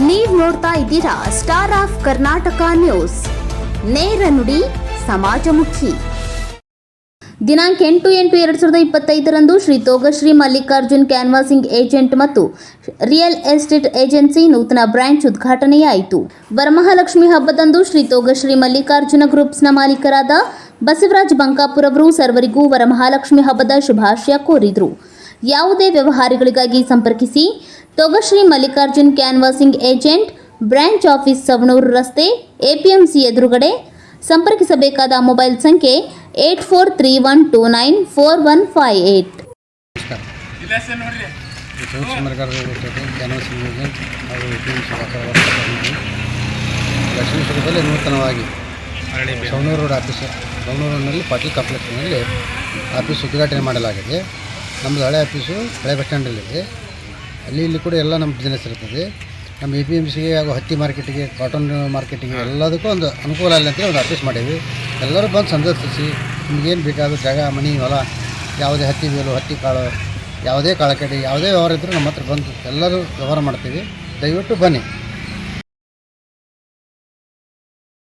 ನೀವು ನೋಡ್ತಾ ಇದ್ದೀರಾ ಸ್ಟಾರ್ ಆಫ್ ಕರ್ನಾಟಕ ನ್ಯೂಸ್ ನೇರ ನುಡಿ, ಸಮಾಜಮುಖಿ. ದಿನಾಂಕ ಎಂಟು ಎಂಟು ಎರಡು ಸಾವಿರದ ಇಪ್ಪತ್ತೈದರಂದು ಶ್ರೀ ತೋಗಶ್ರೀ ಮಲ್ಲಿಕಾರ್ಜುನ್ ಕ್ಯಾನ್ವಾಸಿಂಗ್ ಏಜೆಂಟ್ ಮತ್ತು ರಿಯಲ್ ಎಸ್ಟೇಟ್ ಏಜೆನ್ಸಿ ನೂತನ ಬ್ರಾಂಚ್ ಉದ್ಘಾಟನೆಯಾಯಿತು. ವರಮಹಾಲಕ್ಷ್ಮಿ ಹಬ್ಬದಂದು ಶ್ರೀ ತೋಗಶ್ರೀ ಮಲ್ಲಿಕಾರ್ಜುನ ಗ್ರೂಪ್ಸ್ನ ಮಾಲೀಕರಾದ ಬಸವರಾಜ್ ಬಂಕಾಪುರ್ ಅವರು ಸರ್ವರಿಗೂ ವರಮಹಾಲಕ್ಷ್ಮಿ ಹಬ್ಬದ ಶುಭಾಶಯ ಕೋರಿದರು. ಯಾವುದೇ ವ್ಯವಹಾರಗಳಿಗಾಗಿ ಸಂಪರ್ಕಿಸಿ Togashri Mallikarjun canvassing agent, branch office Savanur ರಸ್ತೆ, ಎಪಿಎಂಸಿ ಎದುರುಗಡೆ. ಸಂಪರ್ಕಿಸಬೇಕಾದ ಮೊಬೈಲ್ ಸಂಖ್ಯೆ eight four three one two nine four one five eight. Lakshmi ಸುಖದಲ್ಲಿ ನೂತನವಾಗಿ ಸವಣೂರು ರೋಡ್ ಆಫೀಸ್, ಸವಣೂರಿನಲ್ಲಿ ಪಾಟೀಲ್ ಕಾಂಪ್ಲೆಕ್ಸ್ನಲ್ಲಿ ಆಫೀಸ್ ಉದ್ಘಾಟನೆ ಮಾಡಲಾಗಿದೆ. ನಮ್ಮದು ಹಳೆ ಆಫೀಸು ಹಳೆ ಬಸ್ ಸ್ಟ್ಯಾಂಡಲ್ಲಿದೆ. ಅಲ್ಲಿ ಇಲ್ಲಿ ಕೂಡ ಎಲ್ಲ ನಮ್ಮ ಬಿಸ್ನೆಸ್ ಇರ್ತದೆ. ನಮ್ಮ ಎ ಪಿ ಎಂ ಸಿಗೆ ಹಾಗೂ ಹತ್ತಿ ಮಾರ್ಕೆಟಿಗೆ ಕಾಟನ್ ಮಾರ್ಕೆಟಿಗೆ ಎಲ್ಲದಕ್ಕೂ ಒಂದು ಅನುಕೂಲ ಆಗಲಿ ಅಂತೇಳಿ ಒಂದು ಆಫೀಸ್ ಮಾಡೀವಿ ಎಲ್ಲರೂ ಬಂದು ಸಂದರ್ಶಿಸಿ ನಿಮಗೇನು ಬೇಕಾದರೂ ಜಾಗ ಮನೆ ಹೊಲ ಯಾವುದೇ ಹತ್ತಿ ಬೇಲು ಹತ್ತಿ ಕಾಳು ಯಾವುದೇ ಕಾಳಕಡಿ ಯಾವುದೇ ವ್ಯವಹಾರ ಇದ್ದರೂ ನಮ್ಮ ಹತ್ರ ಬಂದು ಎಲ್ಲರೂ ವ್ಯವಹಾರ ಮಾಡ್ತೀವಿ. ದಯವಿಟ್ಟು ಬನ್ನಿ.